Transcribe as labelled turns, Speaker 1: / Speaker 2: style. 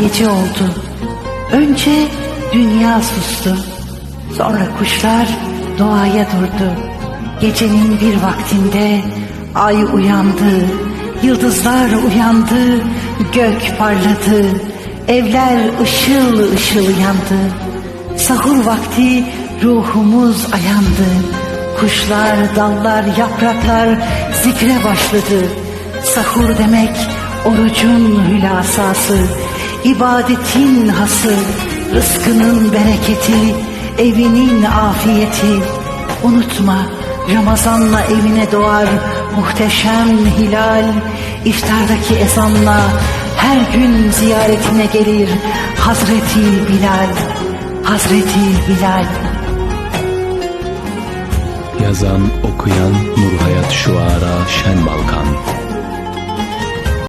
Speaker 1: gece oldu. Önce dünya sustu. Sonra kuşlar doğaya durdu. Gecenin bir vaktinde ay uyandı. Yıldızlar uyandı. Gök parladı. Evler ışıl ışıl yandı. Sahur vakti ruhumuz ayandı. Kuşlar, dallar, yapraklar zikre başladı. Sahur demek orucun hülasası, ibadetin hası, rızkının bereketi, evinin afiyeti. Unutma Ramazanla evine doğar muhteşem hilal, iftardaki ezanla her gün ziyaretine gelir Hazreti Bilal, Hazreti Bilal.
Speaker 2: Yazan, okuyan Nur Hayat